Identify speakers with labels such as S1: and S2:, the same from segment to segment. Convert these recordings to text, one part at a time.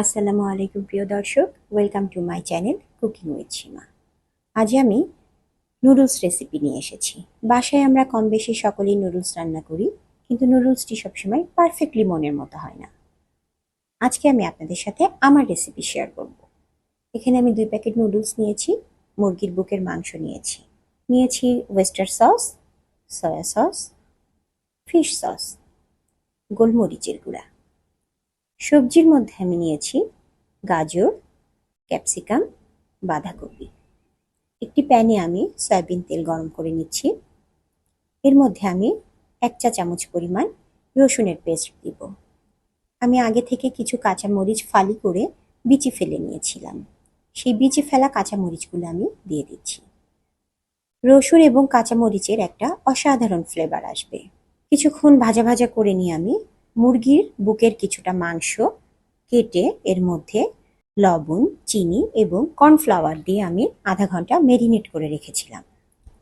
S1: আসসালামু আলাইকুম, প্রিয় দর্শক। Welcome to my channel cooking with Seema আজ আমি নুডলস রেসিপি নিয়ে এসেছি। বাসায় আমরা কম বেশি সকলেই নুডলস রান্না করি, কিন্তু নুডলসটি সবসময় পারফেক্টলি মনের মতো হয় না। আজকে আমি আপনাদের সাথে আমার রেসিপি শেয়ার করব। এখানে আমি দুই প্যাকেট নুডলস নিয়েছি, মুরগির বুকের মাংস নিয়েছি। নিয়েছি oyster sauce soya sauce fish sauce গোলমরিচের গুঁড়া। সবজির মধ্যে আমি নিয়েছি গাজর, ক্যাপসিকাম, বাঁধাকপি। একটি প্যানে আমি সয়াবিন তেল গরম করে নিচ্ছি। এর মধ্যে আমি এক চা চামচ পরিমাণ রসুনের পেস্ট দিব। আমি আগে থেকে কিছু কাঁচামরিচ ফালি করে বিচি ফেলে নিয়েছিলাম। সেই বিচি ফেলা কাঁচামরিচগুলো আমি দিয়ে দিচ্ছি। রসুন এবং কাঁচামরিচের একটা অসাধারণ ফ্লেভার আসবে। কিছুক্ষণ ভাজা ভাজা করে নিয়ে আমি মুরগির বুকের কিছুটা মাংস কেটে এর মধ্যে লবণ, চিনি এবং কর্নফ্লাওয়ার দিয়ে আমি আধা ঘণ্টা মেরিনেট করে রেখেছিলাম।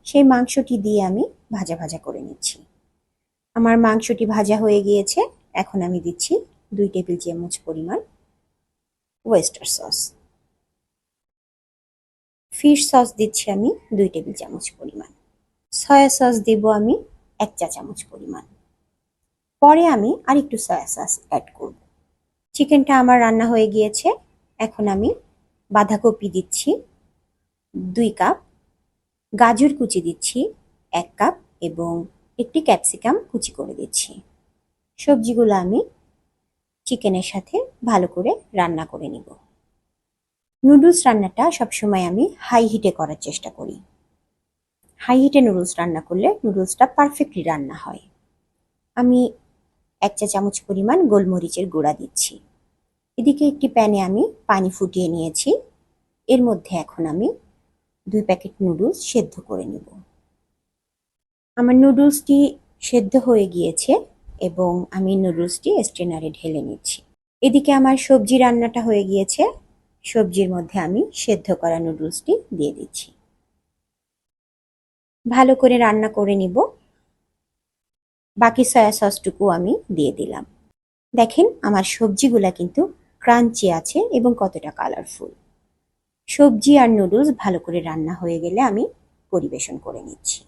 S1: সেই মাংসটি দিয়ে আমি ভাজা ভাজা করে নিচ্ছি। আমার মাংসটি ভাজা হয়ে গিয়েছে। এখন আমি দিচ্ছি দুই টেবিল চামচ পরিমাণ ওয়েস্টার সস। ফিশ সস দিচ্ছি আমি দুই টেবিল চামচ পরিমাণ। সয়া সস দেব আমি এক চা চামচ পরিমাণ। পরে আমি আর একটু সয়া সস অ্যাড করব। চিকেনটা আমার রান্না হয়ে গিয়েছে। এখন আমি বাঁধাকপি দিচ্ছি দুই কাপ গাজর কুচি দিচ্ছি এক কাপ এবং একটি ক্যাপসিকাম কুচি করে দিচ্ছি। সবজিগুলো আমি চিকেনের সাথে ভালো করে রান্না করে নিব। নুডলস রান্নাটা সবসময় আমি হাই হিটে করার চেষ্টা করি। হাই হিটে নুডলস রান্না করলে নুডলসটা পারফেক্টলি রান্না হয়। আমি এক চা চামচ পরিমাণ গোলমরিচের গুঁড়া দিচ্ছি। এদিকে একটি প্যানে আমি পানি ফুটিয়ে নিয়েছি। এর মধ্যে এখন আমি দুই প্যাকেট নুডলস সেদ্ধ করে নেব। আমার নুডলসটি সেদ্ধ হয়ে গিয়েছে এবং আমি নুডলসটি স্ট্রেনারে ঢেলে নিচ্ছি। এদিকে আমার সবজি রান্নাটা হয়ে গিয়েছে। সবজির মধ্যে আমি সেদ্ধ করা নুডলসটি দিয়ে দিচ্ছি। ভালো করে রান্না করে নিব। বাকি সয়া সসটুকু আমি দিয়ে দিলাম। দেখেন আমার সবজিগুলা কিন্তু ক্রাঞ্চি আছে এবং কতটা কালারফুল সবজি আর নুডলস ভালো করে রান্না হয়ে গেলে আমি পরিবেশন করে নিচ্ছি।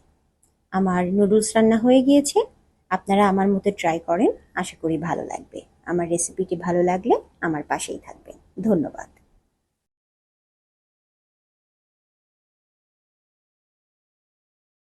S1: আমার নুডলস রান্না হয়ে গিয়েছে। আপনারা আমার মতো ট্রাই করেন, আশা করি ভালো লাগবে। আমার রেসিপিটি ভালো লাগলে আমার পাশেই থাকবেন। ধন্যবাদ।